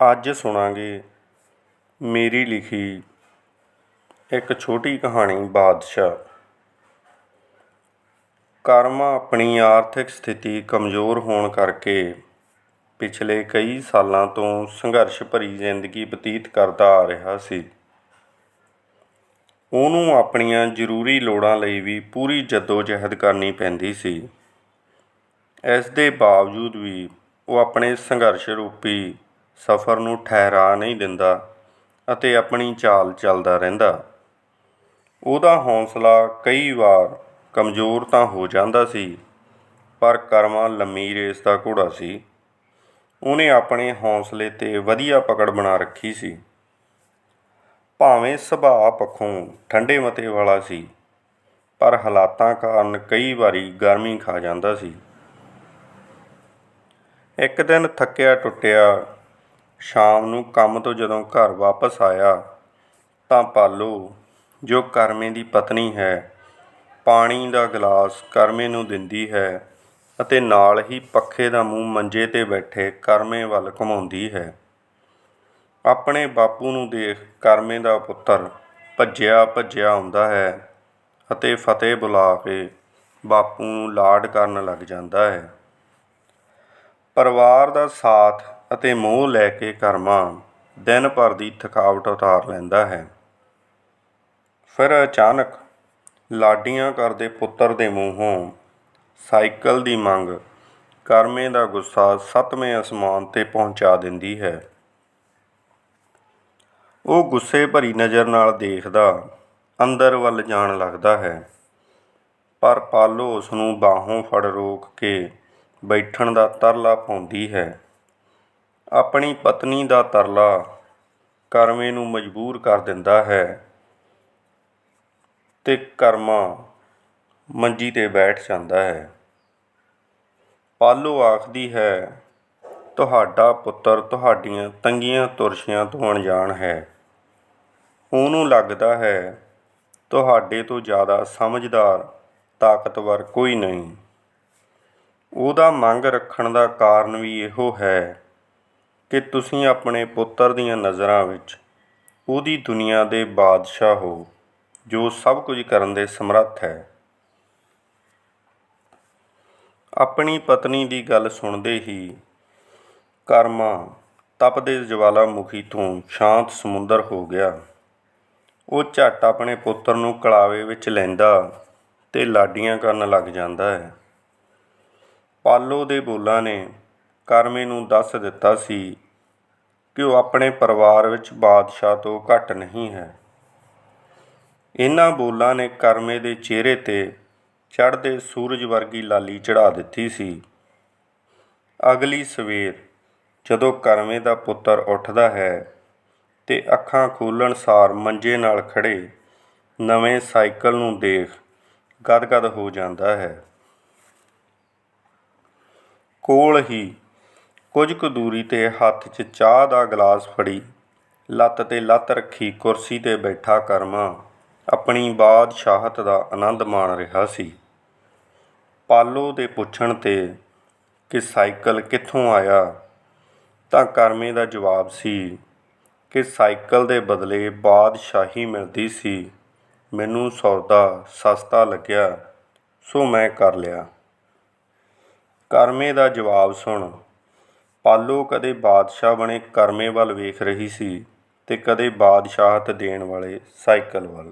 ਅੱਜ ਸੁਣਾਂਗੇ ਮੇਰੀ ਲਿਖੀ ਇੱਕ ਛੋਟੀ ਕਹਾਣੀ ਬਾਦਸ਼ਾਹ। ਕਰਮਾ ਆਪਣੀ ਆਰਥਿਕ ਸਥਿਤੀ ਕਮਜ਼ੋਰ ਹੋਣ ਕਰਕੇ ਪਿਛਲੇ ਕਈ ਸਾਲਾਂ ਤੋਂ ਸੰਘਰਸ਼ ਭਰੀ ਜ਼ਿੰਦਗੀ ਬਤੀਤ ਕਰਦਾ ਆ ਰਿਹਾ ਸੀ। ਉਹਨੂੰ ਆਪਣੀਆਂ ਜ਼ਰੂਰੀ ਲੋੜਾਂ ਲਈ ਵੀ ਪੂਰੀ ਜਹਿਦ ਕਰਨੀ ਪੈਂਦੀ ਸੀ। ਇਸ ਦੇ ਬਾਵਜੂਦ ਵੀ ਉਹ ਆਪਣੇ ਸੰਘਰਸ਼ ਰੂਪੀ ਸਫ਼ਰ ਨੂੰ ਠਹਿਰਾ ਨਹੀਂ ਦਿੰਦਾ ਅਤੇ ਆਪਣੀ ਚਾਲ ਚੱਲਦਾ ਰਹਿੰਦਾ। ਉਹਦਾ ਹੌਸਲਾ ਕਈ ਵਾਰ ਕਮਜ਼ੋਰ ਤਾਂ ਹੋ ਜਾਂਦਾ ਸੀ, ਪਰ ਕਰਮਾ ਲੰਮੀ ਰੇਸ ਦਾ ਘੋੜਾ ਸੀ। ਉਹਨੇ ਆਪਣੇ ਹੌਸਲੇ 'ਤੇ ਵਧੀਆ ਪਕੜ ਬਣਾ ਰੱਖੀ ਸੀ। ਭਾਵੇਂ ਸੁਭਾਅ ਪੱਖੋਂ ਠੰਡੇ ਮਤੇ ਵਾਲਾ ਸੀ, ਪਰ ਹਾਲਾਤਾਂ ਕਾਰਨ ਕਈ ਵਾਰੀ ਗਰਮੀ ਖਾ ਜਾਂਦਾ ਸੀ। ਇੱਕ ਦਿਨ ਥੱਕਿਆ ਟੁੱਟਿਆ ਸ਼ਾਮ ਨੂੰ ਕੰਮ ਤੋਂ ਜਦੋਂ ਘਰ ਵਾਪਸ ਆਇਆ ਤਾਂ ਪਾਲੋ, ਜੋ ਕਰਮੇ ਦੀ ਪਤਨੀ ਹੈ, ਪਾਣੀ ਦਾ ਗਲਾਸ ਕਰਮੇ ਨੂੰ ਦਿੰਦੀ ਹੈ ਅਤੇ ਨਾਲ ਹੀ ਪੱਖੇ ਦਾ ਮੂੰਹ ਮੰਜੇ 'ਤੇ ਬੈਠੇ ਕਰਮੇ ਵੱਲ ਘੁਮਾਉਂਦੀ ਹੈ। ਆਪਣੇ ਬਾਪੂ ਨੂੰ ਦੇਖ ਕਰਮੇ ਦਾ ਪੁੱਤਰ ਭੱਜਿਆ ਭੱਜਿਆ ਆਉਂਦਾ ਹੈ ਅਤੇ ਫਤਿਹ ਬੁਲਾ ਕੇ ਬਾਪੂ ਨੂੰ ਲਾਡ ਕਰਨ ਲੱਗ ਜਾਂਦਾ ਹੈ। ਪਰਿਵਾਰ ਦਾ ਸਾਥ ਅਤੇ ਮੋਹ ਲੈ ਕੇ ਕਰਮਾ ਦਿਨ ਭਰ ਦੀ ਥਕਾਵਟ ਉਤਾਰ ਲੈਂਦਾ ਹੈ। ਫਿਰ ਅਚਾਨਕ ਲਾਡੀਆਂ ਕਰਦੇ ਪੁੱਤਰ ਦੇ ਮੂੰਹੋਂ ਸਾਈਕਲ ਦੀ ਮੰਗ ਕਰਮੇ ਦਾ ਗੁੱਸਾ ਸੱਤਵੇਂ ਅਸਮਾਨ 'ਤੇ ਪਹੁੰਚਾ ਦਿੰਦੀ ਹੈ। ਉਹ ਗੁੱਸੇ ਭਰੀ ਨਜ਼ਰ ਨਾਲ ਦੇਖਦਾ ਅੰਦਰ ਵੱਲ ਜਾਣ ਲੱਗਦਾ ਹੈ। ਪਰ ਪਾਲੋ ਉਸ ਨੂੰ ਬਾਹੋਂ ਫੜ ਰੋਕ ਕੇ ਬੈਠਣ ਦਾ ਤਰਲਾ ਪਾਉਂਦੀ ਹੈ। ਆਪਣੀ ਪਤਨੀ ਦਾ ਤਰਲਾ ਕਰਮੇ ਨੂੰ ਮਜਬੂਰ ਕਰ ਦਿੰਦਾ ਹੈ ਤੇ ਕਰਮਾ ਮੰਜੀ ਤੇ ਬੈਠ ਜਾਂਦਾ ਹੈ। ਪਾਲੋ ਆਖਦੀ ਹੈ, ਤੁਹਾਡਾ ਪੁੱਤਰ ਤੁਹਾਡੀਆਂ ਤੰਗੀਆਂ ਤੁਰਸ਼ੀਆਂ ਤੋਂ ਅਣਜਾਣ ਹੈ। ਉਹਨੂੰ ਲੱਗਦਾ ਹੈ, ਤੁਹਾਡੇ ਤੋਂ ਜ਼ਿਆਦਾ ਸਮਝਦਾਰ, ਤਾਕਤਵਰ ਕੋਈ ਨਹੀਂ। ਉਹਦਾ ਮੰਗ ਰੱਖਣ ਦਾ ਕਾਰਨ ਵੀ ਇਹੋ ਹੈ ਕਿ ਤੁਸੀਂ ਆਪਣੇ ਪੁੱਤਰ ਦੀਆਂ ਨਜ਼ਰਾਂ ਵਿੱਚ ਉਹਦੀ ਦੁਨੀਆ ਦੇ ਬਾਦਸ਼ਾਹ ਹੋ, ਜੋ ਸਭ ਕੁਝ ਕਰਨ ਦੇ ਸਮਰੱਥ ਹੈ। ਆਪਣੀ ਪਤਨੀ ਦੀ ਗੱਲ ਸੁਣਦੇ ਹੀ ਕਰਮਾ ਤਪਦੇ ਜਵਾਲਾਮੁਖੀ ਤੋਂ ਸ਼ਾਂਤ ਸਮੁੰਦਰ ਹੋ ਗਿਆ। ਉਹ ਝੱਟ ਆਪਣੇ ਪੁੱਤਰ ਨੂੰ ਕਲਾਵੇ ਵਿੱਚ ਲੈਂਦਾ ਤੇ ਲਾਡੀਆਂ ਕਰਨ ਲੱਗ ਜਾਂਦਾ ਹੈ। ਪਾਲੋ ਦੇ ਬੋਲਾਂ ਨੇ ਕਰਮੇ ਨੂੰ ਦੱਸ ਦਿੱਤਾ ਸੀ ਕਿ ਉਹ ਆਪਣੇ ਪਰਿਵਾਰ ਵਿੱਚ ਬਾਦਸ਼ਾਹ ਤੋਂ ਘੱਟ ਨਹੀਂ ਹੈ। ਇਹਨਾਂ ਬੋਲਾਂ ਨੇ ਕਰਮੇ ਦੇ ਚਿਹਰੇ 'ਤੇ ਚੜ੍ਹਦੇ ਸੂਰਜ ਵਰਗੀ ਲਾਲੀ ਚੜਾ ਦਿੱਤੀ ਸੀ। ਅਗਲੀ ਸਵੇਰ ਜਦੋਂ ਕਰਮੇ ਦਾ ਪੁੱਤਰ ਉੱਠਦਾ ਹੈ ਤੇ ਅੱਖਾਂ ਖੋਲਣ ਸਾਰ ਮੰਜੇ ਨਾਲ ਖੜੇ ਨਵੇਂ ਸਾਈਕਲ ਨੂੰ ਦੇਖ ਗਦਗਦ ਹੋ ਜਾਂਦਾ ਹੈ। ਕੋਲ ਹੀ ਕੁਝ ਕੁ ਦੂਰੀ 'ਤੇ ਹੱਥ 'ਚ ਚਾਹ ਦਾ ਗਲਾਸ ਫੜੀ, ਲੱਤ 'ਤੇ ਲੱਤ ਰੱਖੀ ਕੁਰਸੀ 'ਤੇ ਬੈਠਾ ਕਰਮਾ, ਆਪਣੀ ਬਾਦਸ਼ਾਹਤ ਦਾ ਆਨੰਦ ਮਾਣ ਰਿਹਾ ਸੀ। ਪਾਲੋ ਦੇ ਪੁੱਛਣ 'ਤੇ ਕਿ ਸਾਈਕਲ ਕਿੱਥੋਂ ਆਇਆ, ਤਾਂ ਕਰਮੇ ਦਾ ਜਵਾਬ ਸੀ ਕਿ ਸਾਈਕਲ ਦੇ ਬਦਲੇ ਬਾਦਸ਼ਾਹੀ ਮਿਲਦੀ ਸੀ। ਮੈਨੂੰ ਸੌਦਾ ਸਸਤਾ ਲੱਗਿਆ, ਸੋ ਮੈਂ ਕਰ ਲਿਆ। ਕਰਮੇ ਦਾ ਜਵਾਬ ਸੁਣ ਪਾਲੋ ਕਦੇ ਬਾਦਸ਼ਾਹ ਬਣੇ ਕਰਮੇ ਵੱਲ ਵੇਖ ਰਹੀ ਸੀ ਅਤੇ ਕਦੇ ਬਾਦਸ਼ਾਹਤ ਦੇਣ ਵਾਲੇ ਸਾਈਕਲ ਵੱਲ।